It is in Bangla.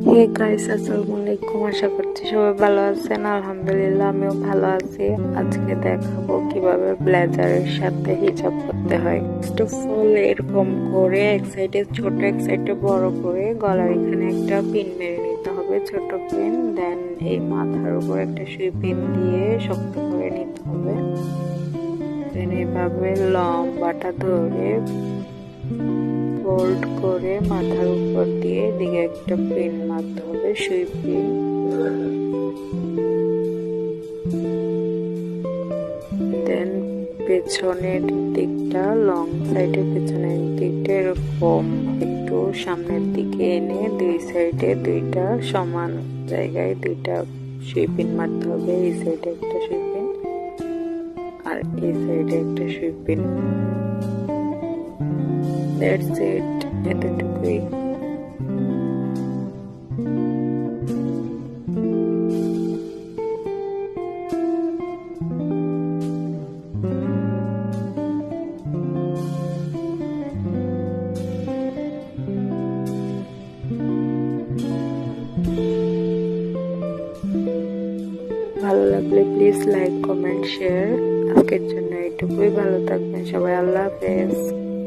হে গাইস আসসালামু আলাইকুম আশা করছি সবাই ভালো আছেন। আলহামদুলিল্লাহ, আমিও ভালো আছি। আজকে দেখাবো কীভাবে ব্লেজারের সাথে হিজাব করতে হয়। ফার্স্ট অফ অল এরকম করে এক সাইডে ছোট এক সাইডে বড় করে গলার এখানে একটা পিন মেরে নিতে হবে, ছোট পিন দেন এই মাথার উপর একটা সুই পিন দিয়ে শক্ত করে নিতে হবে। দেন এভাবে লম্বাটা ধরে ফোল্ড করে মাথার উপর দিয়ে দিকে একটা পিন মারতে হবে, সুই পিন। দেন পেছনের দিকটা লং সাইডের পেছনের দিকটা এরকম, একটু সামনের দিকে এনে দুই সাইডে দুইটা সমান জায়গায় দুইটা সুইপিন মারতে হবে, এই সাইডে একটা সুই পিন, আর এই সাইডে একটা সুই দ্যাটস ইট এতটুকুই ভালো লাগলে প্লিজ লাইক কমেন্ট শেয়ার আজকের জন্য এটুকুই ভালো থাকবেন সবাই। আল্লাহ হাফেজ।